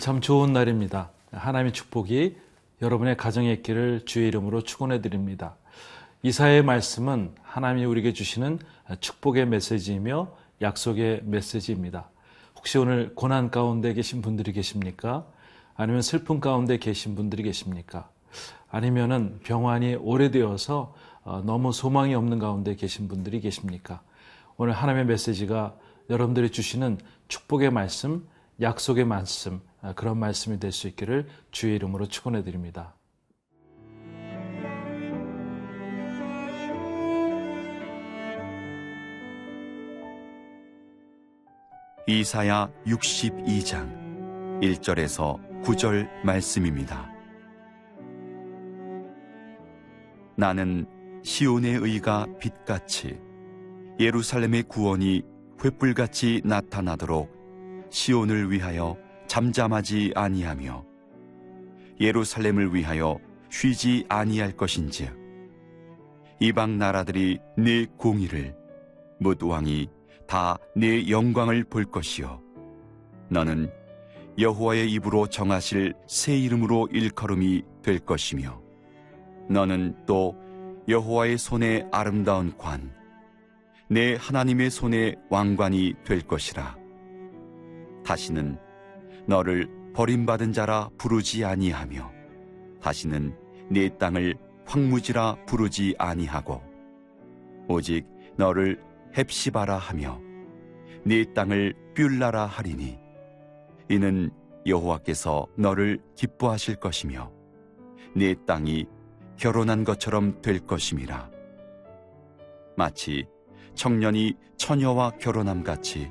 오늘 참 좋은 날입니다. 하나님의 축복이 여러분의 가정에 있기를 주의 이름으로 축원해 드립니다. 이사의 말씀은 하나님이 우리에게 주시는 축복의 메시지이며 약속의 메시지입니다. 혹시 오늘 고난 가운데 계신 분들이 계십니까? 아니면 슬픔 가운데 계신 분들이 계십니까? 아니면은 병환이 오래되어서 어, 너무 소망이 없는 가운데 계신 분들이 계십니까? 오늘 하나님의 메시지가 여러분들이 주시는 축복의 말씀, 약속의 말씀, 아, 그런 말씀이 될 수 있기를 주의 이름으로 축원해 드립니다. 이사야 62장 1절에서 9절 말씀입니다. 나는 시온의 의가 빛같이 예루살렘의 구원이 횃불같이 나타나도록 시온을 위하여 잠잠하지 아니하며 예루살렘을 위하여 쉬지 아니할 것인즉 이방 나라들이 내 공의를 뭇 왕이 다내 영광을 볼 것이요. 너는 여호와의 입으로 정하실 새 이름으로 일컬음이 될 것이며 너는 또 여호와의 손에 아름다운 관 내 하나님의 손에 왕관이 될 것이라 다시는 너를 버림받은 자라 부르지 아니하며 다시는 네 땅을 황무지라 부르지 아니하고 오직 너를 헵시바라 하며 네 땅을 뷸라라 하리니 이는 여호와께서 너를 기뻐하실 것이며 네 땅이 결혼한 것처럼 될 것임이라. 마치 청년이 처녀와 결혼함 같이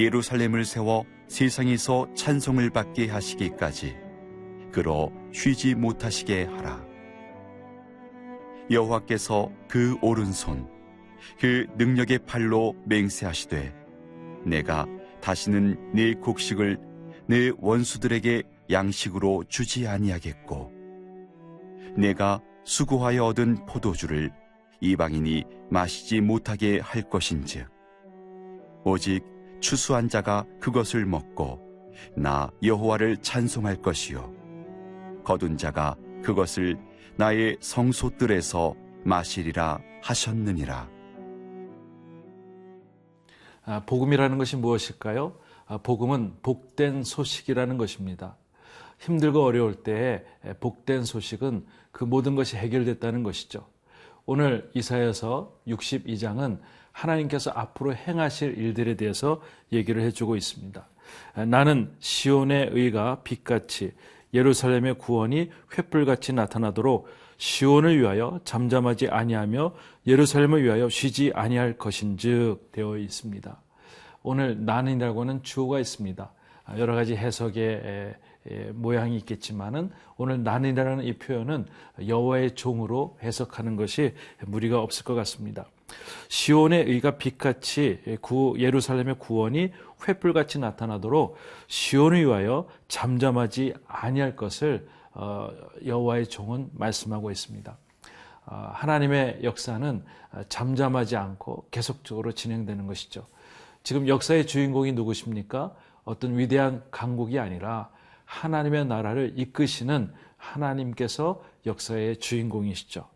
예루살렘을 세워 세상에서 찬송을 받게 하시기까지 그로 쉬지 못하시게 하라. 여호와께서 그 오른손 그 능력의 팔로 맹세하시되 내가 다시는 네 곡식을 내 원수들에게 양식으로 주지 아니하겠고 내가 수고하여 얻은 포도주를 이방인이 마시지 못하게 할 것인즉 오직 추수한 자가 그것을 먹고 나 여호와를 찬송할 것이요 거둔 자가 그것을 나의 성소들에서 마시리라 하셨느니라. 아, 복음이라는 것이 무엇일까요? 아, 복음은 복된 소식이라는 것입니다. 힘들고 어려울 때 복된 소식은 그 모든 것이 해결됐다는 것이죠. 오늘 이사여서 62장은 하나님께서 앞으로 행하실 일들에 대해서 얘기를 해주고 있습니다. 나는 시온의 의가 빛같이 예루살렘의 구원이 횃불같이 나타나도록 시온을 위하여 잠잠하지 아니하며 예루살렘을 위하여 쉬지 아니할 것인즉 되어 있습니다. 오늘 나는이라고는 주어가 있습니다. 여러 가지 해석의 모양이 있겠지만은 오늘 나는이라는 이 표현은 여호와의 종으로 해석하는 것이 무리가 없을 것 같습니다. 시온의 의가 빛같이 구, 예루살렘의 구원이 횃불같이 나타나도록 시온을 위하여 잠잠하지 아니할 것을 어, 여호와의 종은 말씀하고 있습니다. 어, 하나님의 역사는 잠잠하지 않고 계속적으로 진행되는 것이죠. 지금 역사의 주인공이 누구십니까? 어떤 위대한 강국이 아니라 하나님의 나라를 이끄시는 하나님께서 역사의 주인공이시죠.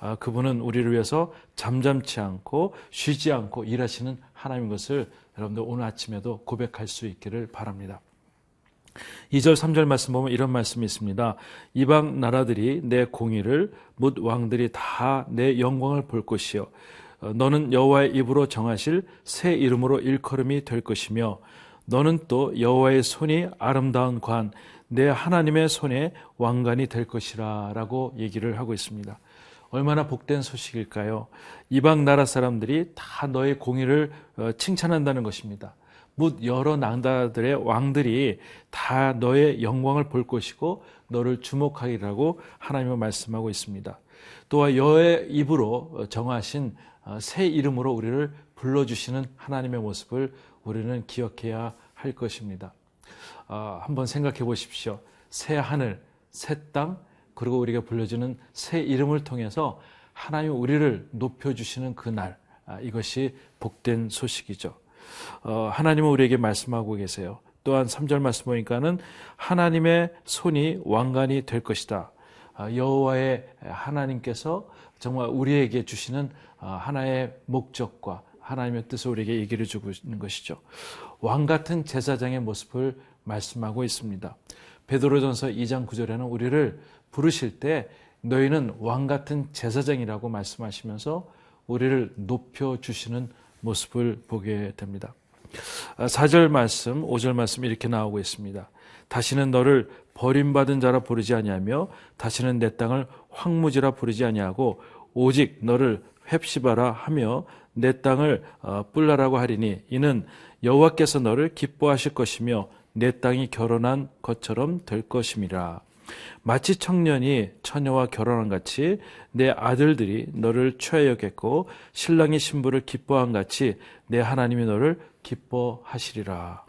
아, 그분은 우리를 위해서 잠잠치 않고 쉬지 않고 일하시는 하나님인 것을 여러분들 오늘 아침에도 고백할 수 있기를 바랍니다. 2절 3절 말씀 보면 이런 말씀이 있습니다. 이방 나라들이 내 공의를 묻 왕들이 다 내 영광을 볼 것이요 어, 너는 여호와의 입으로 정하실 새 이름으로 일컬음이 될 것이며 너는 또 여호와의 손이 아름다운 관 내 하나님의 손에 왕관이 될 것이라라고 얘기를 하고 있습니다. 얼마나 복된 소식일까요? 이방 나라 사람들이 다 너의 공의를 어, 칭찬한다는 것입니다. 묻 여러 나라들의 왕들이 다 너의 영광을 볼 것이고 너를 주목하리라고 하나님은 말씀하고 있습니다. 또한 여의 입으로 정하신 어, 새 이름으로 우리를 불러주시는 하나님의 모습을 우리는 기억해야 할 것입니다. 어, 한번 생각해 보십시오. 새 하늘, 새 땅, 그리고 우리가 불려주는 새 이름을 통해서 하나님 우리를 높여주시는 그날, 아, 이것이 복된 소식이죠. 어, 하나님은 우리에게 말씀하고 계세요. 또한 3절 말씀 보니까는 하나님의 손이 왕관이 될 것이다. 아, 여호와의 하나님께서 정말 우리에게 주시는 아, 하나의 목적과 하나님의 뜻을 우리에게 얘기를 주고 있는 것이죠. 왕 같은 제사장의 모습을 말씀하고 있습니다. 베드로전서 2장 9절에는 우리를 부르실 때 너희는 왕 같은 제사장이라고 말씀하시면서 우리를 높여 주시는 모습을 보게 됩니다. 4절 말씀, 5절 말씀 이렇게 나오고 있습니다. 다시는 너를 버림받은 자라 부르지 아니하며 다시는 내 땅을 황무지라 부르지 아니하고 오직 너를 홑시바라 하며 내 땅을 뿔라라고 하리니 이는 여호와께서 너를 기뻐하실 것이며 내 땅이 결혼한 것처럼 될 것임이라. 마치 청년이 처녀와 결혼한 같이 내 아들들이 너를 겠고 신랑이 신부를 기뻐한 같이 내 하나님이 너를 기뻐하시리라.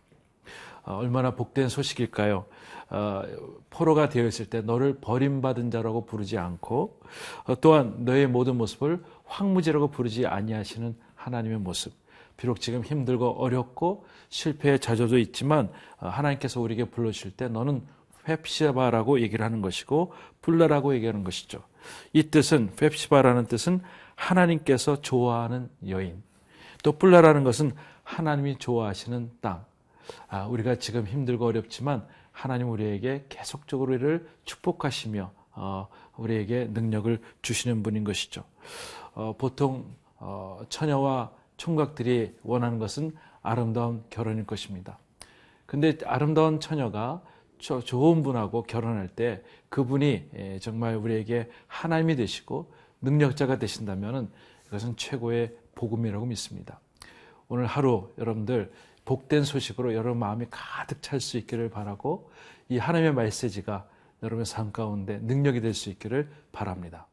어, 얼마나 복된 소식일까요? 어, 포로가 되어 있을 때 너를 버림받은 자라고 부르지 않고 어, 또한 너의 모든 모습을 황무지라고 부르지 아니하시는 하나님의 모습. 비록 지금 힘들고 어렵고 실패의 자조도 있지만 하나님께서 우리에게 불러주실 때 너는 펩시바라고 얘기를 하는 것이고 불라라고 얘기하는 것이죠. 이 뜻은 펩시바라는 뜻은 하나님께서 좋아하는 여인. 또 불라라는 것은 하나님이 좋아하시는 땅. 아, 우리가 지금 힘들고 어렵지만 하나님 우리에게 계속적으로 우리를 축복하시며 어, 우리에게 능력을 주시는 분인 것이죠. 어, 보통 어, 처녀와 총각들이 원하는 것은 아름다운 결혼일 것입니다. 근데 아름다운 처녀가 좋은 분하고 결혼할 때 그분이 예, 정말 우리에게 하나님이 되시고 능력자가 되신다면 이것은 최고의 복음이라고 믿습니다. 오늘 하루 여러분들 복된 소식으로 여러분 마음이 가득 찰 수 있기를 바라고 이 하나님의 메시지가 여러분의 삶 가운데 능력이 될 수 있기를 바랍니다.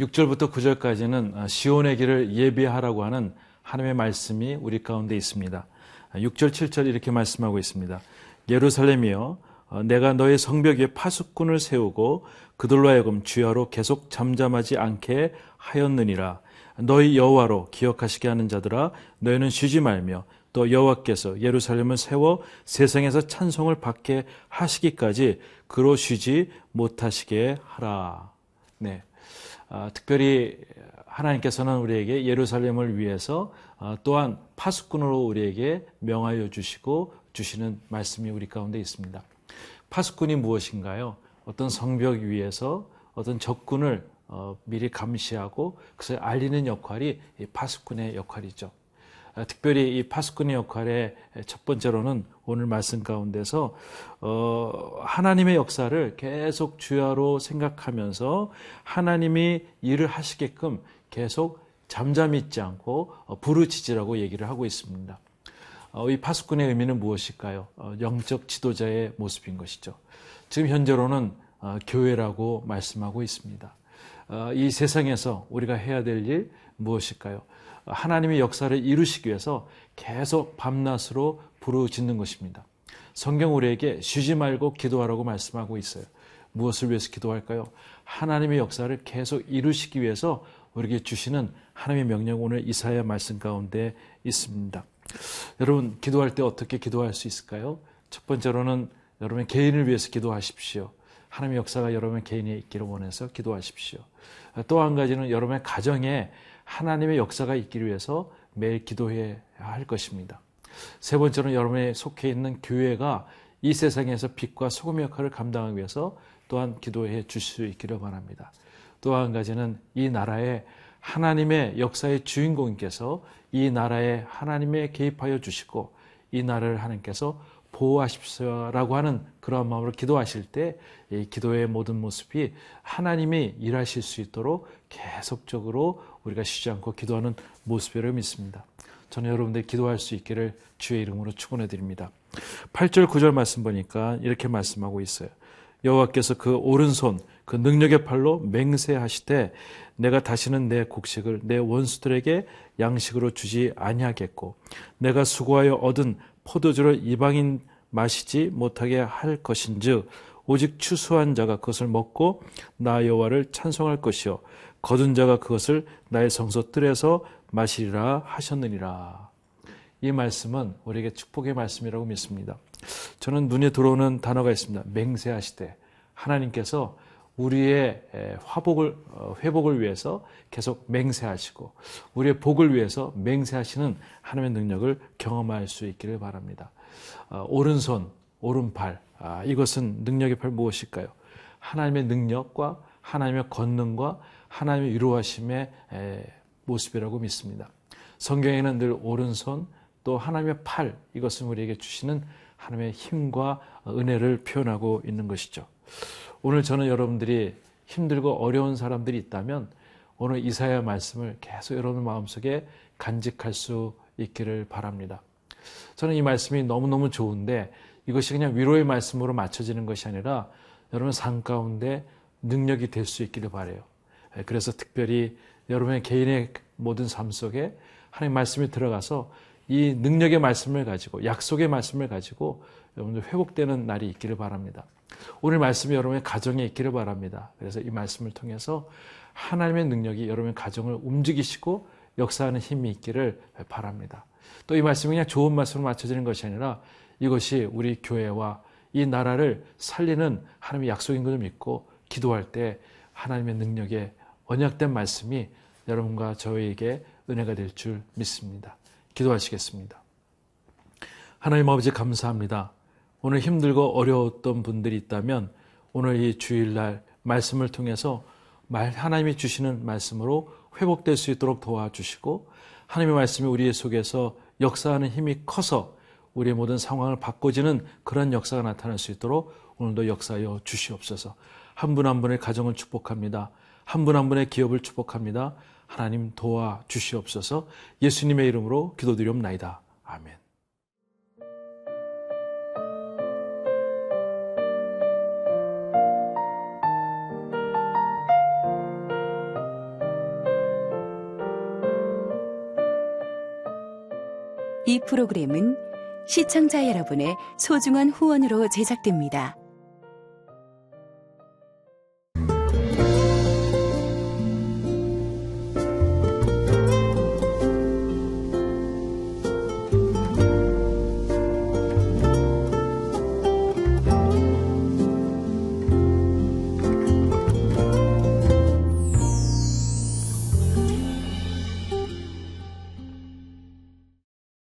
6절부터 9절까지는 시온의 길을 예비하라고 하는 하나님의 말씀이 우리 가운데 있습니다. 6절, 7절 이렇게 말씀하고 있습니다. 예루살렘이여, 어, 내가 너의 성벽 위에 파수꾼을 세우고 그들로 하여금 주야로 계속 잠잠하지 않게 하였느니라. 너희 여호와로 기억하시게 하는 자들아, 너희는 쉬지 말며 또 여호와께서 예루살렘을 세워 세상에서 찬송을 받게 하시기까지 그로 쉬지 못하시게 하라. 네. 아, 특별히 하나님께서는 우리에게 예루살렘을 위해서 어, 또한 파수꾼으로 우리에게 명하여 주시고 주시는 말씀이 우리 가운데 있습니다. 파수꾼이 무엇인가요? 어떤 성벽 위에서 어떤 적군을 어, 미리 감시하고 그것을 알리는 역할이 파수꾼의 역할이죠. 아, 특별히 이 파수꾼의 역할의 첫 번째로는 오늘 말씀 가운데서 어, 하나님의 역사를 계속 주야로 생각하면서 하나님이 일을 하시게끔 계속 잠잠 있지 않고 어, 부르짖으라고 얘기를 하고 있습니다. 어, 이 파수꾼의 의미는 무엇일까요? 어, 영적 지도자의 모습인 것이죠. 지금 현재로는 교회라고 말씀하고 있습니다. 이 세상에서 우리가 해야 될 일 무엇일까요? 하나님의 역사를 이루시기 위해서 계속 밤낮으로 부르짖는 것입니다. 성경 우리에게 쉬지 말고 기도하라고 말씀하고 있어요. 무엇을 위해서 기도할까요? 하나님의 역사를 계속 이루시기 위해서 우리에게 주시는 하나님의 명령 오늘 이사야 말씀 가운데 있습니다. 여러분 기도할 때 어떻게 기도할 수 있을까요? 첫 번째로는 여러분 개인을 위해서 기도하십시오. 하나님의 역사가 여러분 개인에 있기를 원해서 기도하십시오. 또 한 가지는 여러분의 가정에 하나님의 역사가 있기를 위해서 매일 기도해야 할 것입니다. 세 번째로는 여러분의 속해 있는 교회가 이 세상에서 빛과 소금 역할을 감당하기 위해서 또한 기도해 주실 수 있기를 바랍니다. 또 한 가지는 이 나라의 하나님의 역사의 주인공께서 이 나라에 하나님의 개입하여 주시고 이 나라를 하나님께서 보호하십시오라고 하는 그러한 마음으로 기도하실 때 이 기도의 모든 모습이 하나님이 일하실 수 있도록 계속적으로 우리가 쉬지 않고 기도하는 모습이라고 믿습니다. 저는 여러분들 기도할 수 있기를 주의 이름으로 축원해 드립니다. 8절 9절 말씀 보니까 이렇게 말씀하고 있어요. 여호와께서 그 오른손 그 능력의 팔로 맹세하시되 내가 다시는 내 곡식을 내 원수들에게 양식으로 주지 아니하겠고 내가 수고하여 얻은 포도주를 이방인 마시지 못하게 할 것인즉 오직 추수한 자가 그것을 먹고 나 여호와를 찬송할 것이요 거둔 자가 그것을 나의 성소 뜰에서 마시리라 하셨느니라. 이 말씀은 우리에게 축복의 말씀이라고 믿습니다. 저는 눈에 들어오는 단어가 있습니다. 맹세하시되 하나님께서 우리의 화복을 어, 회복을 위해서 계속 맹세하시고 우리의 복을 위해서 맹세하시는 하나님의 능력을 경험할 수 있기를 바랍니다. 어, 오른손, 오른팔 아, 이것은 능력의 팔 무엇일까요? 하나님의 능력과 하나님의 권능과 하나님의 위로하심의 모습이라고 믿습니다. 성경에는 늘 오른손 또 하나님의 팔 이것은 우리에게 주시는 하나님의 힘과 은혜를 표현하고 있는 것이죠. 오늘 저는 여러분들이 힘들고 어려운 사람들이 있다면 오늘 이사야 말씀을 계속 여러분 마음속에 간직할 수 있기를 바랍니다. 저는 이 말씀이 너무너무 좋은데 이것이 그냥 위로의 말씀으로 맞춰지는 것이 아니라 여러분 삶 가운데 능력이 될 수 있기를 바래요. 그래서 특별히 여러분의 개인의 모든 삶 속에 하나님 말씀이 들어가서 이 능력의 말씀을 가지고 약속의 말씀을 가지고 여러분들 회복되는 날이 있기를 바랍니다. 오늘 말씀이 여러분의 가정에 있기를 바랍니다. 그래서 이 말씀을 통해서 하나님의 능력이 여러분의 가정을 움직이시고 역사하는 힘이 있기를 바랍니다. 또 이 말씀이 그냥 좋은 말씀으로 맞춰지는 것이 아니라 이것이 우리 교회와 이 나라를 살리는 하나님의 약속인 것을 믿고 기도할 때 하나님의 능력에 언약된 말씀이 여러분과 저에게 은혜가 될 줄 믿습니다. 기도하시겠습니다. 하나님 아버지 감사합니다. 오늘 힘들고 어려웠던 분들이 있다면 오늘 이 주일날 말씀을 통해서 말 하나님이 주시는 말씀으로 회복될 수 있도록 도와주시고 하나님의 말씀이 우리 속에서 역사하는 힘이 커서 우리의 모든 상황을 바꿔지는 그런 역사가 나타날 수 있도록 오늘도 역사하여 주시옵소서. 한분한 분의 가정을 축복합니다. 한분한 분의 기업을 축복합니다. 하나님 도와 주시옵소서. 예수님의 이름으로 기도드리옵나이다. 아멘. 이 프로그램은 시청자 여러분의 소중한 후원으로 제작됩니다.